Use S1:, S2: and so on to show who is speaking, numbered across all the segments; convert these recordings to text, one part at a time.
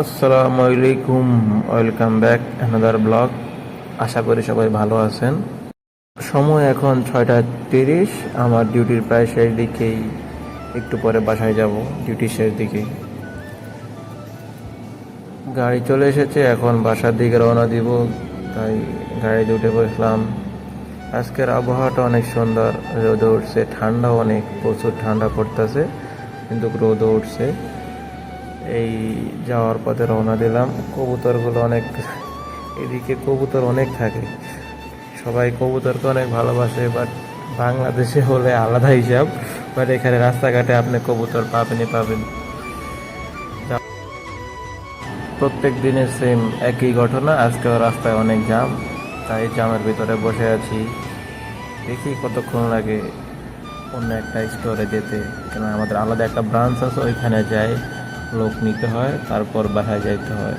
S1: আসসালামু আলাইকুম, welcome back another blog আশা করি সবাই ভালো আছেন। সময় এখন ছয়টা তিরিশ, আমার ডিউটির প্রায় শেষ দিকেই। একটু পরে বাসায় যাব ডিউটির শেষ দিকেই গাড়ি চলে এসেছে, এখন বাসার দিকে রওনা দিব, তাই গাড়িতে উঠে বসলাম। আজকের আবহাওয়াটা অনেক সুন্দর, রোদ উঠছে ঠান্ডা অনেক, প্রচুর ঠান্ডা পড়তেছে, কিন্তু রোদ উঠছে। এই যাওয়ার পথে রওনা দিলাম। কবুতরগুলো অনেক, এদিকে কবুতর অনেক থাকে। সবাই কবুতরকে অনেক ভালোবাসে বাট বাংলাদেশে হলে আলাদা হিসাব। বাট এখানে রাস্তাঘাটে আপনি কবুতর পাবেনই পাবেন। প্রত্যেক দিনের সেম একই ঘটনা। আজকেও রাস্তায় অনেক জাম তাই জামের ভিতরে বসে আছি। দেখি কতক্ষণ লাগে অন্য একটা স্টোরে যেতে। কেন আমাদের আলাদা একটা ব্রাঞ্চ আছে, ওইখানে যাই। লোক নিতে হয়, তারপর বাসায় যাইতে হয়।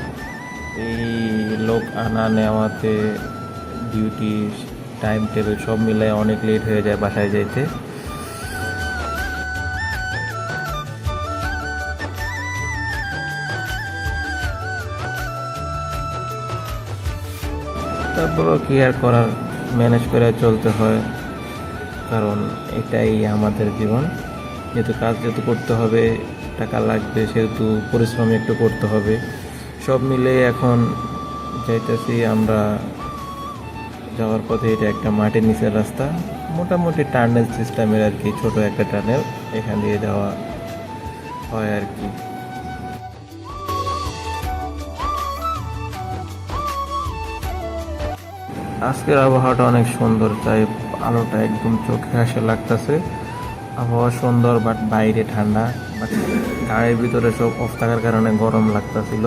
S1: এই লোক আনা নেওয়াতে ডিউটি টাইম টেবিল সব মিলে অনেক লেট হয়ে যায় বাসায় যাইতে। তারপরও কি আর করার ম্যানেজ করে চলতে হয়। কারণ এটাই আমাদের জীবন। যেহেতু কাজ যেহেতু করতে হবে টাকা লাগবে, সেহেতু পরিশ্রম একটু করতে হবে। সব মিলে এখন যাইতেছি আমরা যাওয়ার পথে এটা একটা মাটির নিচের রাস্তা। মোটামুটি টার্নেল সিস্টেমের আর কি ছোট একটা টার্নেল এখান দিয়ে যাওয়া হয় আর কি আজকের আবহাওয়াটা অনেক সুন্দর, তাই আলোটা একদম চোখে আসে লাগতেছে। আবহাওয়া সুন্দর বাট বাইরে ঠান্ডা। গাড়ির ভিতরে সব অফ থাকার কারণে গরম লাগতেছিল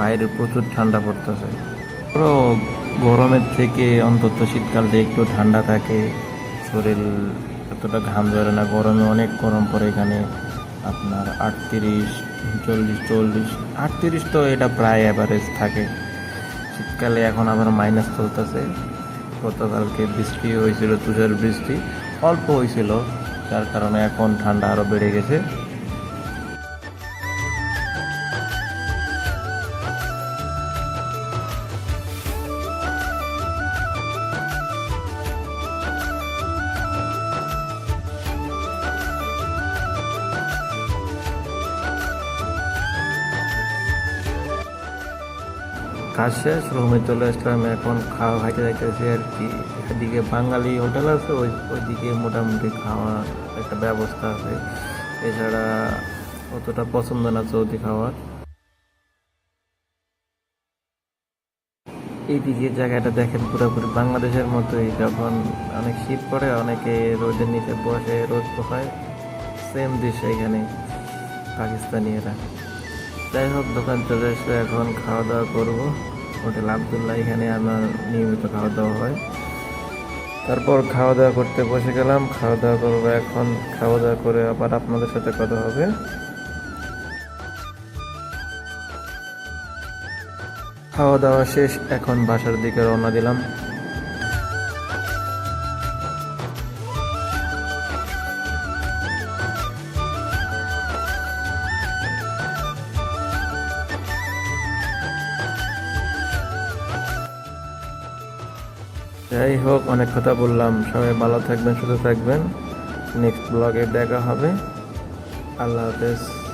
S1: বাইরে প্রচুর ঠান্ডা পড়তেছে। পুরো গরমের থেকে অন্তত শীতকালটা একটু ঠান্ডা থাকে, শরীর এতটা ঘাম ধরে না, গরমে অনেক গরম পড়ে এখানে। আপনার আটত্রিশ, চল্লিশ চল্লিশ, আটত্রিশ তো এটা প্রায় অ্যাভারেজ থাকে। শীতকালে এখন আবার মাইনাস চলতেছে। গতকালকে বৃষ্টি হয়েছিল, তুষার বৃষ্টি, অল্প হয়েছিল, যার কারণে এখন ঠান্ডা আরও বেড়ে গেছে। কাজ শেষ রুমে চলে আসলাম, এখন খাওয়া খাইতে যাইতেছি আর কি। এদিকে বাঙালি হোটেল আছে, ওই ওইদিকে মোটামুটি খাওয়া একটা ব্যবস্থা আছে। এছাড়া অতটা পছন্দ না সৌদি খাওয়ার এইদিকে জায়গাটা দেখেন পুরোপুরি বাংলাদেশের মতোই, যখন অনেক শীত পড়ে, অনেকে রোদের নিচে বসে, রোদ পোহায়। সেম দৃশ্য এখানে, পাকিস্তানিরা। যাই হোক, দোকান চলে এসে এখন খাওয়া দাওয়া করব। হোটেল আবদুল্লাহ, এখানে আমার নিয়মিত খাওয়া দাওয়া হয়। তারপর খাওয়া দাওয়া করতে বসে গেলাম। খাওয়া দাওয়া করব এখন। খাওয়া দাওয়া করে আবার আপনাদের সাথে কথা হবে। খাওয়া দাওয়া শেষ, এখন বাসার দিকে রওনা দিলাম। যাই হোক অনেক কথা বললাম। সবাই ভালো থাকবেন, সুস্থ থাকবেন। নেক্সট ব্লগে দেখা হবে। আল্লাহ হাফেজ।